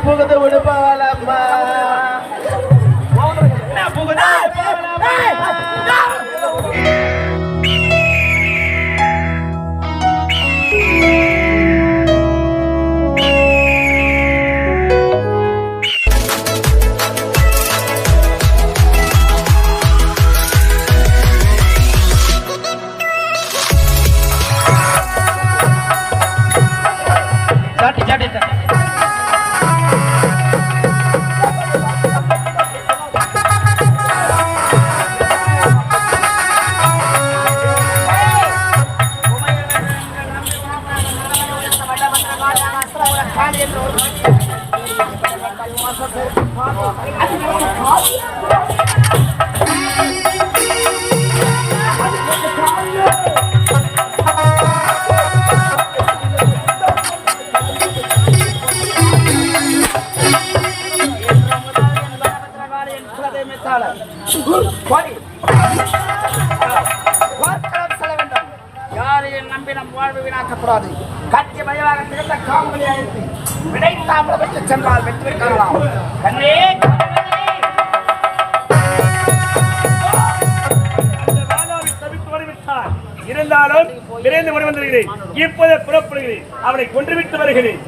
புகுது யாரையும் நம்பி நம் வாழ்வு வீணாக்கப்படாது. கட்சி மயமாக திகழ்ந்த காமொழி அழைத்து சென்றால் வெற்றி காணலாம் கண்ணே இருந்தாலும் விரைந்து வருகிறேன் இப்போதே புறப்படுகிறேன். அவனை கொன்றுவிட்டு வருகிறேன்.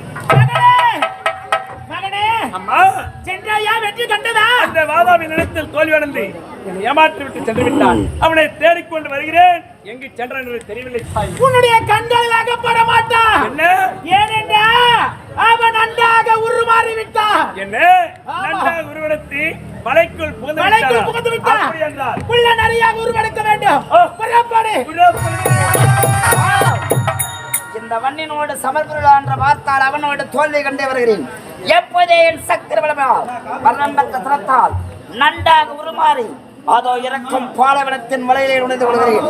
சென்றாயா? வெற்றி கண்டதா? அந்த வாதாவின் இடத்தில் தோல்வியடைந்து என்னை ஏமாற்றி விட்டு சென்று விட்டான் அவனை தேடிக்கொண்டு வருகிறேன். எங்கு சென்றான் என்று தெரியவில்லை தாய். உன்னுடைய கண்கள் அகப்பட மாட்டான் என்ன? ஏனென்றா? அவன் நன்றாக உருமாறி விட்டான் என்ன நன்றாக உருவெடுத்து மலைக்குள் புகுந்து மலைக்குள்? புகுந்து விட்டான். அப்படி என்றால்? உள்ள நிறையாக உருவெடுக்க வேண்டும். புறப்படு. இந்த வண்ணினோடு சமர்புரா என்ற வார்த்தால் அவனோடு தோல்வி கண்டே வருகிறேன். எப்போதே என் சக்கர பலமால் திறத்தால் நன்றாக உருமாறி அதோ இறக்கும் பாலவனத்தின் மலையிலே நுழைந்து கொள்கிறேன்.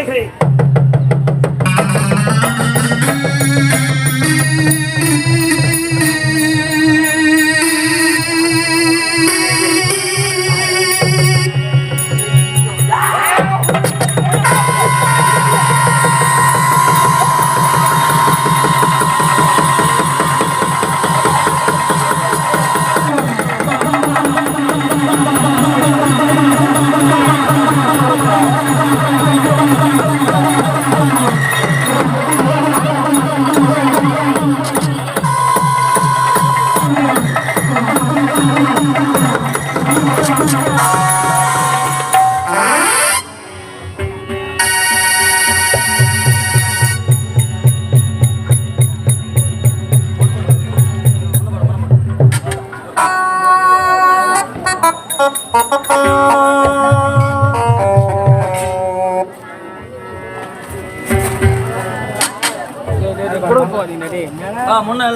இப்போது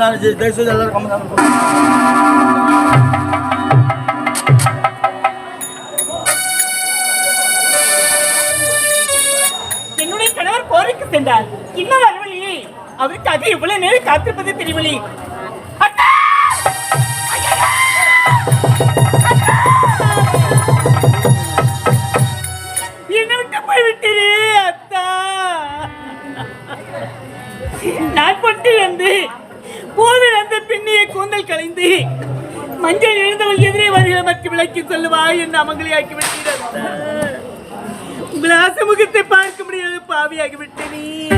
வருகிறேன் முன்ன எல்லாரும் தயவு செய்து எல்லாரும் கம்மி என்னுடைய கணவர் போருக்கு சென்றார். இன்னும் வரவில்லையே. அது இவ்வளவு நேரம் காத்திருப்பது தெரியவில்லை மஞ்சள் எழுந்தவள் எதிரே வருகிற மற்றும் விளக்கி சொல்லுவாய் என்று அமங்கலியாக்கி விட்டீர்கள் உங்கள் ஆசமுகத்தை பார்க்க முடியாது பாவியாகி விட்டேனே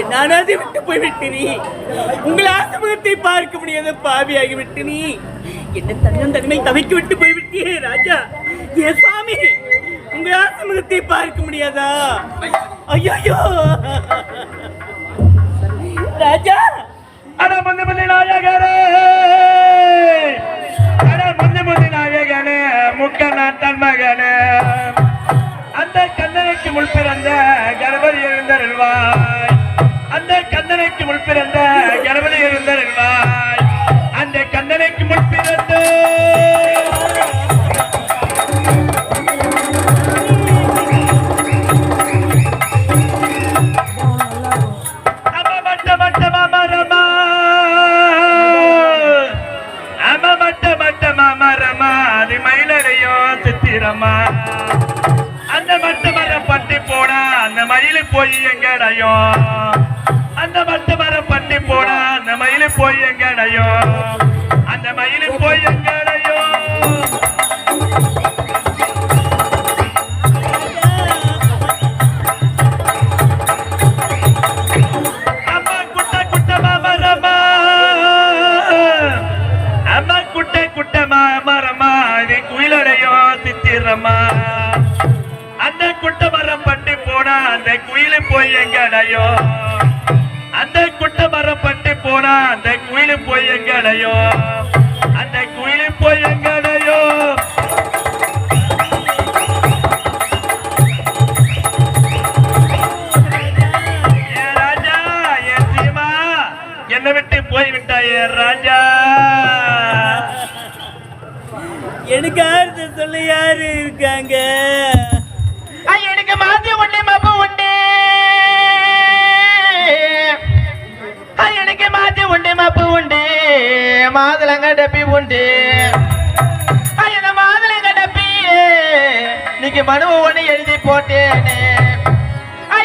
என்னானது விட்டு போய்விட்டினி உங்கள் ஆசமுகத்தை பார்க்க முடியாத பாவியாகி விட்டினி என்ன தன்னம் தன்மை தவிக்க விட்டு போய்விட்டியே ராஜா. ஏ சாமி உங்கள் ஆசமுகத்தை பார்க்க முடியாதா? ஐயோ ராஜா. அட மந்த மந்த நாயகரே. அட மந்த மந்த நாயகனே முக்க நாட்டன் மகனே. அந்த குயிலு போய் எங்க எங்கடையோ அந்த குட்டை மரப்பட்டு போனா அந்த குயிலு போய் எங்க எங்கடையோ அந்த குயிலு போய் எங்கடையோ என்னை விட்டு போய்விட்டாயே ராஜா? எனக்கு ஆறுதல் சொல்ல யாரு இருக்காங்க? உண்டு மப்பு உண்டு மாதுளங்க டப்பி உண்டு. அந்த மாதுளங்க டப்பி நீங்க மனுவ ஒன்று எழுதி போட்டேனே.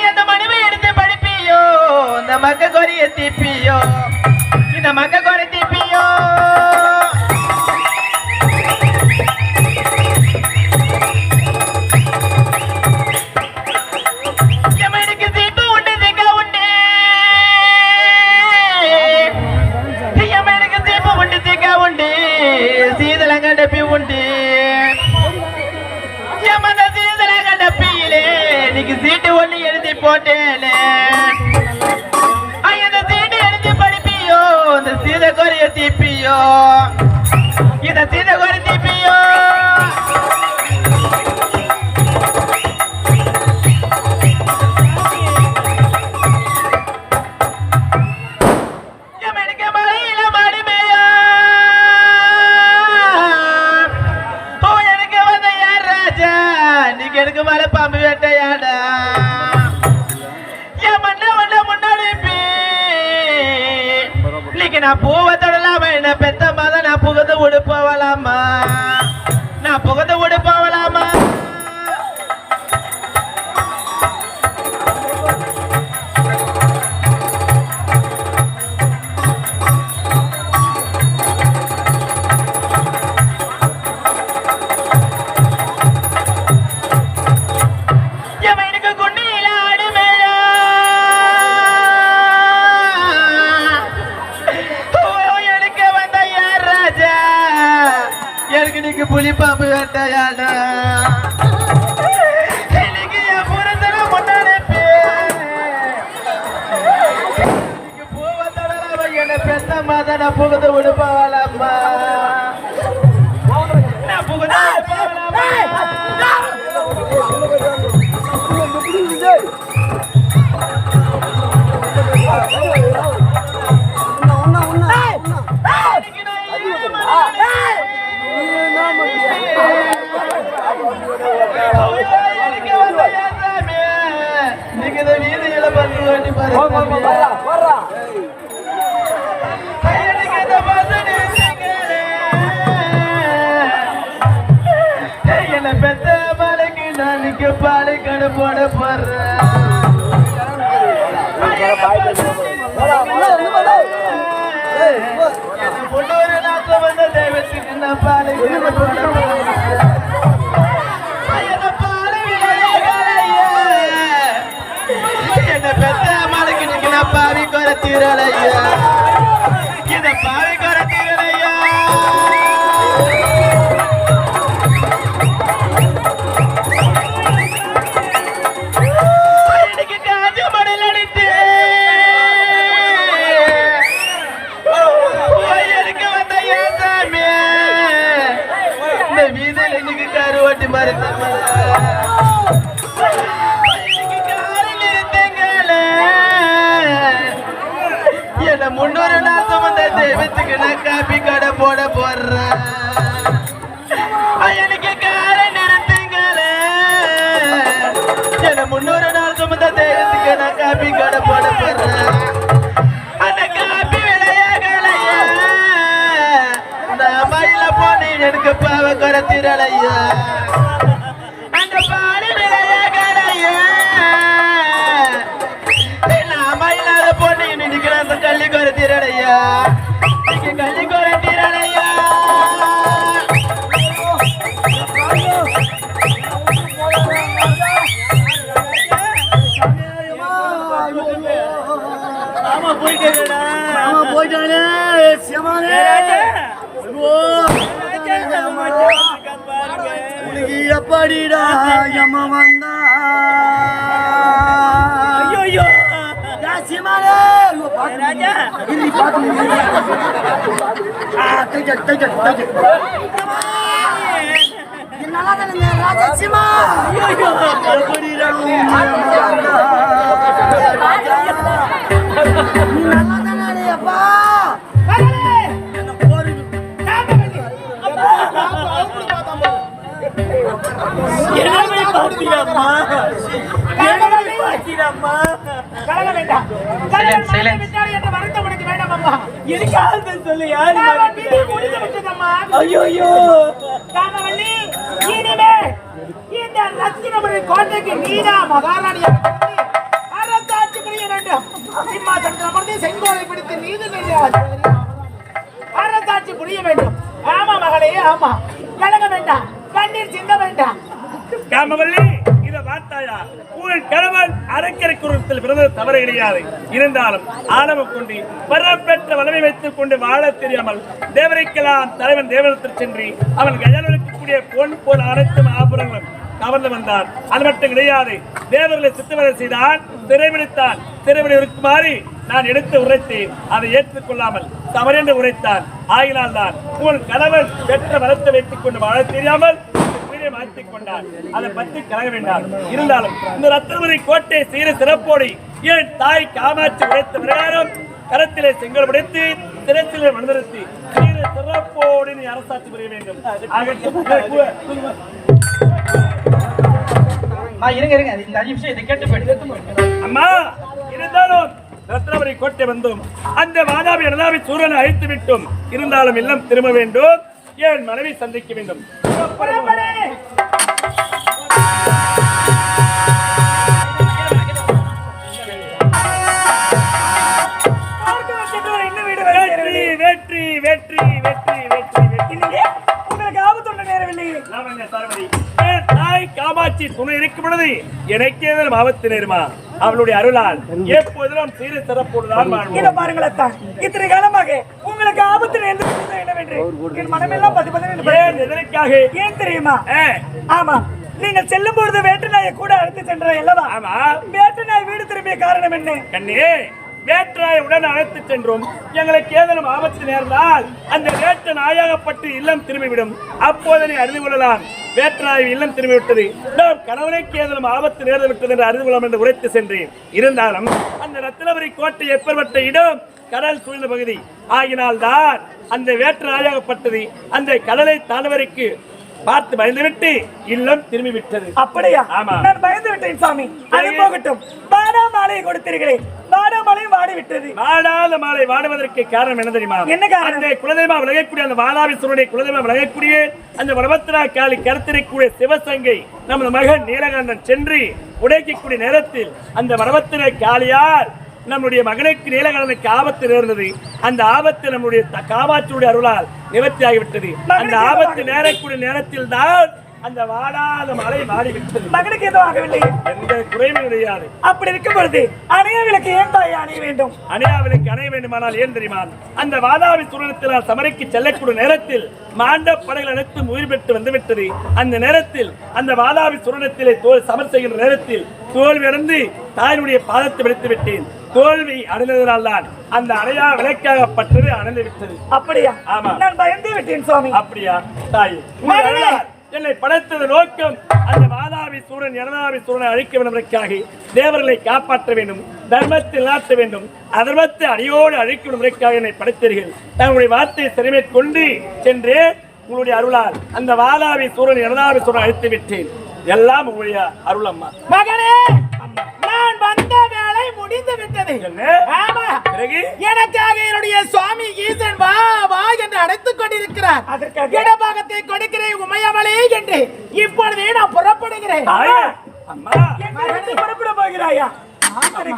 அந்த மனுவை எடுத்து படிப்பியோ இந்த மக்க கொரிய திப்பியோ. இந்த மக்க கொரை திப்பியோ. சீதளங்க டப்பி உண்டு. எமன சீதளங்க டப்பியிலே நீக்கு சீட்டு ஒண்ணு எழுதி போட்டேனே. ஐயா, இந்த சீட்டு எழுதி படிப்பியோ இந்த சீத கொரிய தீப்பியோ? இந்த சீத குறை தீப்பி எனக்கு புலி பாம்பு வேட்டையாடா. எனக்கு விடுப்பாளம்மா போட போறேன் பொண்ணு நாட்டில் வந்த தெய்வத்துக்கு நான் பாலை கடை போட போறேன் பாவி குறை தீரலையா சுமந்த நான் காப்பி கடை போட போடுறேன் எப்படிடா எம்ம வந்தா ஐயோ யா சியமானே ஐயோ, பாத்து ராஜா. பாத்து. ஆ, தானே சிமா நல்லா தானே அப்பா என்னமே பாத்தியாம்மா என்னமே ஆச்சிரம்மா கலங்க வேண்டாம். விட்டால் என்ற வருத்தம் உனக்கு வேண்டாம் அம்மா ஆறுதல் சொல்லு யாரு நான் விதி முடிந்து விட்டதம்மா. ஐயோ ஐயோ காமவல்லி இனிமே இந்த ரத்தினபுரி கோட்டைக்கு நீதா மகாராணியாக அரசாட்சி புரிய வேண்டும். சிம்மாசனத்தில் அமர்ந்து செங்கோலை பிடித்து நீதி அரசாட்சி புரிய வேண்டும். ஆமா மகளே ஆமா. கலங்க வேண்டாம். கண்ணீர் சிந்த வேண்டாம். காமவல்லி இத பார்த்தாயா? உங்கள் கணவன் அரக்கரை குரத்தில் பிறந்தது தவறு கிடையாது. இருந்தாலும் ஆணவம் கொண்டு பெற்ற வளமை வைத்துக் கொண்டு வாழ தெரியாமல் தேவரைக்கெல்லாம் தலைவன் தேவனத்தில் சென்று அவன் கையாளக்கூடிய பொன் போல் அனைத்து ஆபரணங்களும் கவர்ந்து வந்தான். அது மட்டும் கிடையாது தேவர்களை சித்தவதை செய்தான் சிறைபிடித்தான் சிறைபிடி இருக்குமாறு நான் எடுத்து உரைத்தேன். அதை ஏற்றுக்கொள்ளாமல் தவறென்று உரைத்தான். ஆகினால் தான் உன் கணவன் பெற்ற வளர்த்து வைத்துக் கொண்டு வாழ தெரியாமல் உயிரை மாற்றிக் கொண்டார். அதை பற்றி கலக வேண்டாம். இருந்தாலும் இந்த ரத்தனபுரி கோட்டை சீர சிறப்போடு என் தாய் காமாட்சி உடைத்த பிரகாரம் கரத்திலே செங்கல் உடைத்து திரத்திலே மனிதர்த்தி சீர சிறப்போடு நீ அரசாட்சி புரிய வேண்டும். ஆகட்டும். அம்மா இருங்க இருங்க. இந்த அஞ்சு நிமிஷம் இதை கேட்டு போயிட்டு அம்மா இருந்தாலும் ரத்னபுரி கோட்டை வந்தோம் அந்த இடதாபி சூரனை அழித்து விட்டோம் இருந்தாலும் இல்லம் திரும்ப வேண்டும். என் மனைவி சந்திக்க வேண்டும். வெற்றி வெற்றி வெற்றி வெற்றி வெற்றி வெற்றி. உங்களுக்கு ஆபத்து நேரவில்லை. தாய் காமாட்சி துணை இருக்கும் பொழுது எனக்கே ஆபத்து நேருமா? அவளுடைய அருளால் எப்போதிலும் சீர பாருங்கள் தான் இத்தனை காலமாக உங்களுக்கு ஆபத்து நேர்ந்து என்னவென்று? என் மனமெல்லாம் பதி பதி ஏன் தெரியுமா? ஆமா. நீங்கள் செல்லும் பொழுது வேட்டு நாயை கூட அழைத்து சென்ற அல்லவா? ஆமா. வேட்டு நாய் வீடு திரும்பிய காரணம் என்ன? கண்ணே வேற்றாய் உடன் அழைத்து சென்றோம். எங்களுக்கு ஏதேனும் ஆபத்து நேர்ந்தால் அந்த வேற்று நாயாகப்பட்டு இல்லம் திரும்பிவிடும். அப்போது நீ அறிந்து கொள்ளலாம். வேற்றாய் இல்லம் திரும்பிவிட்டது. நாம் கணவனுக்கு ஏதேனும் ஆபத்து நேர்ந்து விட்டது என்று அறிந்து கொள்ளலாம் என்று உரைத்து சென்றேன். இருந்தாலும் அந்த ரத்தினபுரி கோட்டை எப்பேற்பட்ட இடம்? கடல் சூழ்ந்த பகுதி. ஆகினால் தான் அந்த வேற்று நாயாகப்பட்டது அந்த கடலை தாண்டவரைக்கு பார்த்து பயந்துவிட்டு இல்லம் திரும்பி விட்டது அப்படியா. நான் பயந்து விட்டேன் சாமி. அது. போகட்டும். பாடா மாலையை கொடுத்தீர்களே. பாடா வாடி விட்டது வாடாத மாலை வாடுவதற்கு காரணம் என்ன தெரியுமா? என்ன காரணம்? அந்த குலதெய்வம் விலகக்கூடிய அந்த வாதாபிசுரனுடைய குலதெய்வம் விலகக்கூடிய அந்த வடபத்திரா காலி கருத்திரைக்கூடிய சிவசங்கை நமது மகன் நீலகண்டன் சென்று உடைக்கக்கூடிய நேரத்தில் அந்த வடபத்திர காளியார் நம்முடைய மகனுக்கு நீலகண்டனுக்கு ஆபத்து நேர்ந்தது. அந்த ஆபத்து நம்முடைய காமாட்சியுடைய அருளால் நிவர்த்தி ஆகிவிட்டது அந்த ஆபத்து நேரக்கூடிய நேரத்தில் தான் அந்த வாடாத மலை வாடிவிட்டது மகனுக்கு எதுவும் ஆகவில்லை. எந்த குறைவும் கிடையாது அப்படி இருக்கும் பொழுது அணைய விளக்கு ஏன் தாய் அணைய வேண்டும்? அணியாவிலுக்கு அணைய வேண்டுமானால் ஏன் தெரியுமா? அந்த வாதாபி துரணத்தில் சமரைக்கு செல்லக்கூடிய நேரத்தில் மாண்ட படைகள் அனைத்தும் உயிர் பெற்று வந்துவிட்டது. அந்த நேரத்தில் அந்த வாதாபி சுரணத்திலே தோல் சமர் செய்கின்ற நேரத்தில் தோல்வி அடைந்து தாயினுடைய பாதத்தை விடுத்து விட்டேன் தோல்வி அடைந்ததனால் தான் அந்த அணையா விளக்காகப்பட்டது அணைந்து விட்டது. அப்படியா? ஆமா. நான் பயந்தே விட்டேன் சுவாமி. அப்படியா? தாய் என்னை படைத்தது நோக்கம் அந்த வாதாபி சூரன் எனதாபி சூரனை அழிக்க வேண்டுவதற்காக தேவர்களை காப்பாற்ற வேண்டும் தர்மத்தில் நாட்ட வேண்டும் அதர்மத்தை அடியோடு அழிக்க வேண்டுவதற்காக என்னை படைத்தீர்கள். தங்களுடைய வார்த்தையை சிறுமை கொண்டு சென்று உங்களுடைய அருளால் அந்த வாதாபி சூரன் எனதாபி சூரன் அழித்து விட்டேன். எல்லாம் உங்களுடைய அருள் அம்மா மகனே! முடிந்து விட்டது? ஆமா. எனக்காக என்னுடைய சுவாமி ஈசன் வா வா என்று அழைத்துக் கொண்டிருக்கிறார்? இடபாகத்தை கொடுக்கிறேன் உமையவளே என்று இப்பொழுதே நான் புறப்படுகிறேன். புறப்பட போகிறாயா?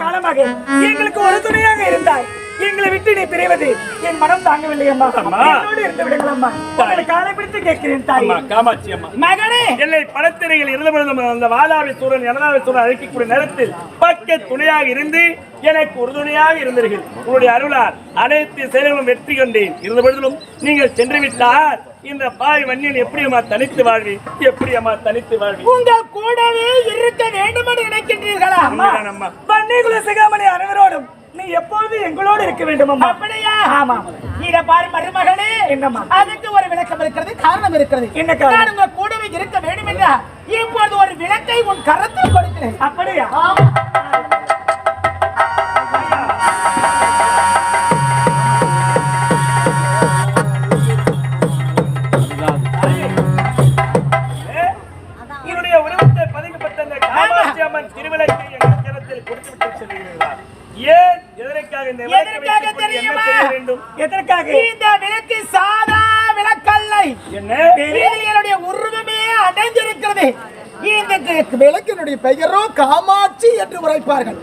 காலமாக. எங்களுக்கு ஒரு துணையாக இருந்தாய். எங்களை விட்டு நீ பிரிவது. என் மனம் தாங்கவில்லை அம்மா. என்னோடு இருந்து விடுங்கள் அம்மா. உங்களை காலை பிடித்து கேட்கிறேன் தாய். காமாட்சி அம்மா. மகனே. என்னை படத்திரையில் இருந்த பொழுது அந்த வாதாபி சூரன் எனதாபி சூரன் அழைக்கக்கூடிய நேரத்தில் பக்க துணையாக இருந்து எனக்கு உறுதுணையாக இருந்தீர்கள். உங்களுடைய அருளால் அனைத்து செயல்களும் வெற்றி கண்டேன். இருந்த பொழுதிலும் நீங்கள் சென்று விட்டால் இந்த பாய் மண்ணில் எப்படி அம்மா தனித்து வாழ்வி? எப்படி அம்மா தனித்து வாழ்வி? உங்கள் கூடவே இருக்க வேண்டும் என்று நினைக்கின்றீர்களா அம்மா? வன்னிகுல சிகாமணி அனைவரோடும். நீ எப்பொழுது எங்களோடு இருக்க வேண்டும் அம்மா? அப்படியா? ஆமா. இத பாரு மருமகனே என்னம்மா? அதுக்கு ஒரு விளக்கம் இருக்கிறது காரணம் இருக்கிறது. என்ன காரணம்? உங்க கூடவே இருக்க வேண்டும் என்றா இப்பொழுது ஒரு விளக்கை உன் கரத்தில் கொடுக்கிறேன். அப்படியா? விளக்கினுடைய பெயரோ காமாட்சி என்று உரைப்பார்கள்.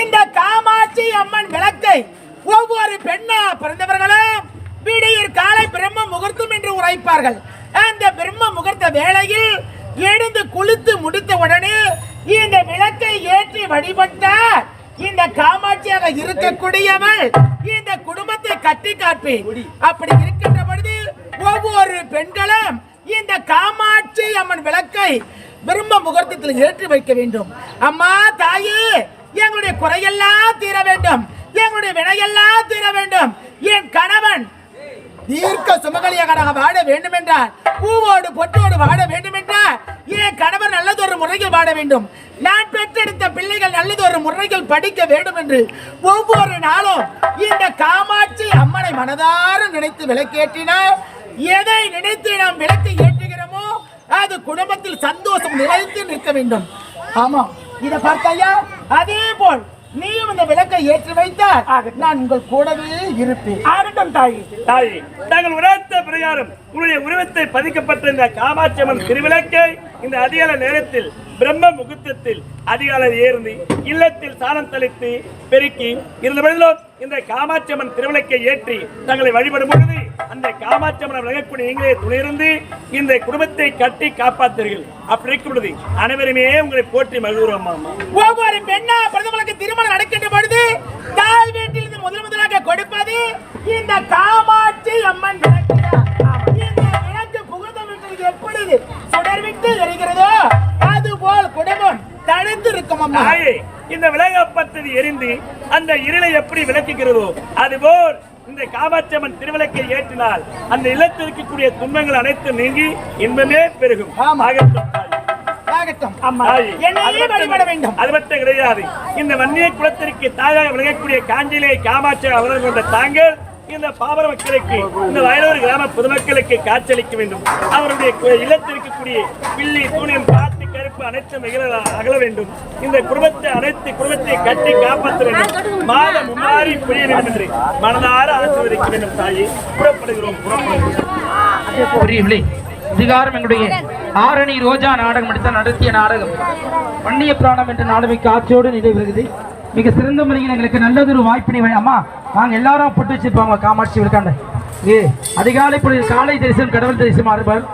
இந்த காமாட்சி அம்மன் விளக்கை ஒவ்வொரு பெண்ணா பிறந்தவர்களும் விடியற் காலை பிரம்ம முகூர்த்தம் என்று உரைப்பார்கள். அந்த பிரம்ம முகூர்த்த வேளையில் எழுந்து குளித்து முடித்த உடனே இந்த விளக்கை ஏற்றி வழிபட்ட இந்த காமாட்சியாக இருக்கக்கூடியவள் இந்த குடும்பத்தை கட்டி காப்பி அப்படி இருக்கின்ற பொழுது ஒவ்வொரு பெண்களும் இந்த காமாட்சி அம்மன் விளக்கை பிரம்ம முகூர்த்தத்தில் ஏற்றி வைக்க வேண்டும். அம்மா தாயே எங்களுடைய குறையெல்லாம் தீர வேண்டும். எங்களுடைய வினையெல்லாம் தீர வேண்டும். என் கணவன் தீர்க்க சுமகலியாக வாழ வேண்டும் என்றால் பூவோடு பொட்டோடு வாழ வேண்டும் என்றால் என் கணவர் நல்லதொரு முறையில் வாழ வேண்டும். நான் பெற்றெடுத்த பிள்ளைகள் நல்லதொரு முறையில் படிக்க வேண்டும் என்று ஒவ்வொரு நாளும் இந்த காமாட்சி அம்மனை மனதார நினைத்து விளக்கேற்றினால் எதை நினைத்து நாம் விளக்கு ஏற்றுகிறோமோ அது குடும்பத்தில் சந்தோஷம் நிலைத்து நிற்க வேண்டும். ஆமா இதை பார்த்தாயா? அதே போல் நீயும் இந்த விளக்கை ஏற்றி வைத்தால் நான் உங்கள் கூடவே இருப்பேன். ஆகட்டும் தாயி. தாயே தாங்கள் உணர்த்த பிரகாரம் உன்னுடைய உருவத்தை பதிக்கப்பட்ட இந்த காமாட்சி அம்மன் திருவிளக்கை இந்த அதிகால நேரத்தில் பிரம்ம முகூர்த்தத்தில் அதிகாலை ஏறி இல்லத்தில் சாணம் தெளித்து பெருக்கி இருந்த பொழுதிலும் இந்த காமாட்சி அம்மன் திருவிளக்கை ஏற்றி தங்களை வழிபடும் பொழுது அந்த காமாட்சி அம்மன் நீங்களே துணையிருந்து இந்த குடும்பத்தை கட்டி காப்பாத்துறீர்கள் அப்படி இருக்கும் பொழுது அனைவருமே உங்களை போற்றி மகிழ்கிறோம் ஒவ்வொரு பெண்ணா பிரதமருக்கு திருமணம் நடக்கின்ற பொழுது தாய் வீட்டில் இருந்து முதல் முதலாக கொடுப்பது இந்த காமாட்சி அம்மன் இந்த விளக்கு புகுந்த வீட்டில் எப்படி சுடர் விட்டு எரிகிறதோ? அதுபோல் குடும்பம் தடுத்து இருக்கும் அம்மா இந்த விலகப்பட்டது எரிந்து அந்த இருளை எப்படி விளக்குகிறதோ அதுபோல் இந்த காமாட்சியம்மன் திருவிளக்கை ஏற்றினால் அந்த இல்லத்தில் இருக்கக்கூடிய துன்பங்கள் அனைத்தும் நீங்கி இன்பமே பெருகும். மட்டும் அது மட்டும் கிடையாது. இந்த வன்னிய குலத்திற்கு தாயாக விளங்கக்கூடிய காஞ்சிலே காமாட்சி அவர்கள் கொண்ட தாங்கள் இந்த பாபர மக்களுக்கு இந்த வயலூர் கிராம பொதுமக்களுக்கு காட்சியளிக்க வேண்டும். அவருடைய இல்லத்திற்கக்கூடிய பில்லி தூணியம் காத்து கருப்பு அனைத்தும் அகல அகல வேண்டும். இந்த குடும்பத்தை அனைத்து குடும்பத்தை கட்டி காப்பாற்ற வேண்டும். மாதம் மும்மாறி புரிய வேண்டும் என்று மனதார ஆசீர்வதிக்க வேண்டும் தாயே. புறப்படுகிறோம் புறப்படுகிறோம். அதிகாரம் எங்களுடைய ஆரணி ரோஜா நாடகம் எடுத்த நடத்திய நாடகம். வன்னிய பிராணம் என்ற நாடகம் காட்சியோடு நிறைவேறுகிறது. மிக சிறந்த முறையில் எங்களுக்கு நல்லதொரு வாய்ப்பினை வழி- அம்மா நாங்க எல்லாரும் போட்டு வச்சிருப்பாங்க காமாட்சி விழுக்காண்ட ஏ அதிகாலை பொழுது காலை தரிசனம் கடவுள் தரிசனம் ஆறுபார்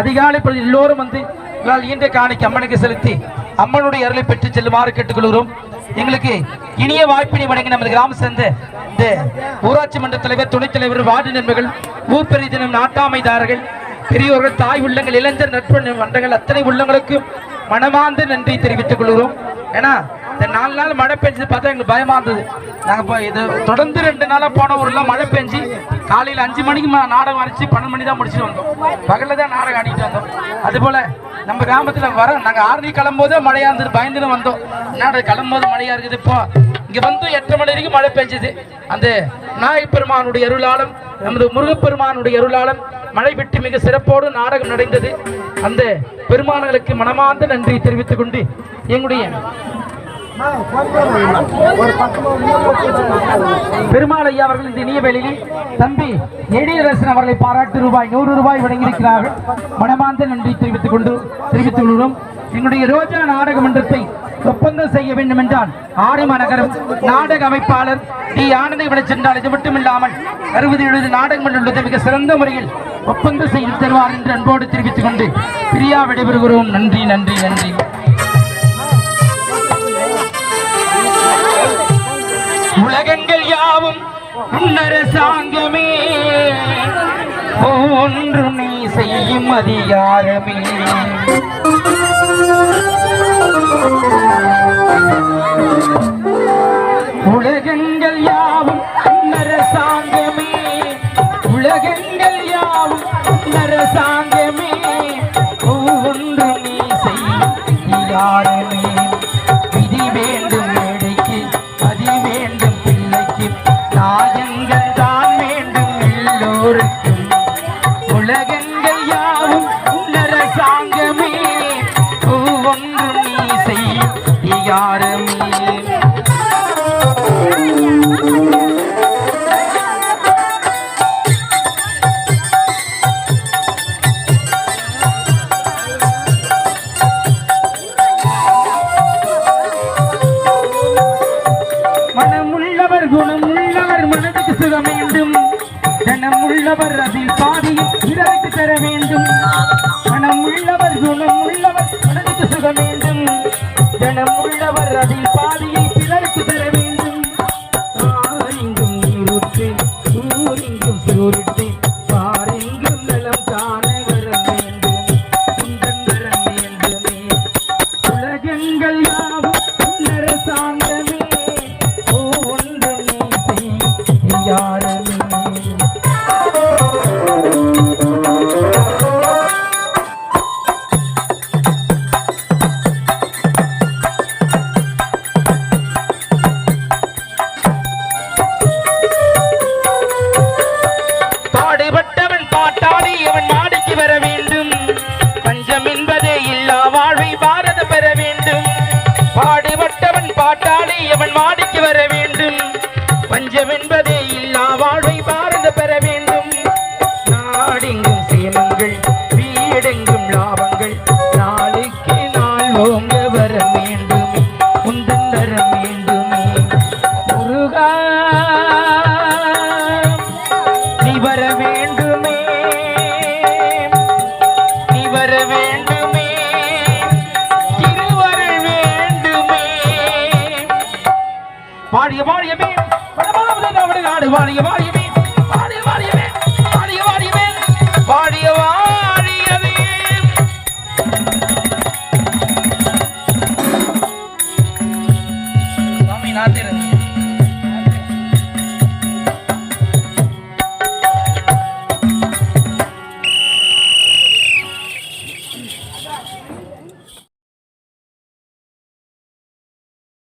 அதிகாலை பொழுது எல்லோரும் வந்து எங்களால் ஈன்ற காணிக்கு அம்மனுக்கு செலுத்தி அம்மனுடைய அருளை பெற்று செல்லுமாறு கேட்டுக்கொள்கிறோம். எங்களுக்கு இனிய வாய்ப்பினை வழங்கி நமது கிராம சேர்ந்த இந்த ஊராட்சி மன்ற தலைவர் துணைத் தலைவர் வார்டு நண்பர்கள் ஊர் பெரிய தினம் நாட்டாமைதாரர்கள் பெரியோர்கள் தாய் உள்ளங்கள் இளைஞர் நட்பு மன்றங்கள் அத்தனை உள்ளங்களுக்கும் மனமார்ந்த நன்றி தெரிவித்துக் கொள்கிறோம். ஏன்னா இந்த நாலு நாள் மழை பெஞ்சது பார்த்தா எங்களுக்கு பயமா இருந்தது. நாங்கள் இப்போ இது தொடர்ந்து ரெண்டு நாளாக போன ஊர்ல மழை பெஞ்சு காலையில் அஞ்சு மணிக்கு நாடகம் அடிச்சு பன்னெண்டு மணி தான் முடிச்சுட்டு வந்தோம். பகலில் தான் நாடகம் ஆடிட்டு வந்தோம். அதுபோல் நம்ம கிராமத்தில் வர நாங்க ஆரணி கிளம்போதே மழையாக இருந்தது. பயந்துன்னு வந்தோம். என்னடா கிளம்போது மழையாக இருக்குது? இப்போ இங்கே வந்து எட்டரை மணி வரைக்கும் மழை பெஞ்சது. அந்த நாயப்பெருமானுடைய அருளாலும் நமது முருகப்பெருமானுடைய அருளாலும் மழை விட்டு மிக சிறப்போடு நாடகம் நடந்தது. அந்த பெருமானங்களுக்கு மனமார்ந்த நன்றி தெரிவித்துக் கொண்டு எங்களுடைய பெருமாள் ஐயா அவர்கள் இந்த இனிய வேளையில் தம்பி எழிலரசன் அவர்களை பாராட்டு ரூபாய் நூறு ரூபாய் வழங்கியிருக்கிறார்கள். மனமார்ந்த நன்றி தெரிவித்துக் கொண்டு தெரிவித்துக் கொள்கிறோம். எங்களுடைய ரோஜா நாடக மன்றத்தை ஒப்பந்தம் செய்ய வேண்டும் என்றால் ஆரிமா நகரம் நாடக அமைப்பாளர் டி. ஆனந்தை விட சென்றால் இது மட்டுமில்லாமல் அறுபது எழுபது நாடகங்கள் உள்ளது மிக சிறந்த முறையில் ஒப்பந்தம் செய்து தருவார் என்று அன்போடு தெரிவித்துக் கொண்டு பிரியா விடைபெறுகிறோம். நன்றி நன்றி நன்றி. உலகங்கள் யாவும் உன்னரசாங்கமே ஒன்று நீ செய்யும் அதிகாரமே. உலகங்கள் யாவும் உன்னரசாங்கமே உலகங்கள் யாவும் உன்னரசாங்கமே ஒன்று நீ செய்யும் அதிகாரமே.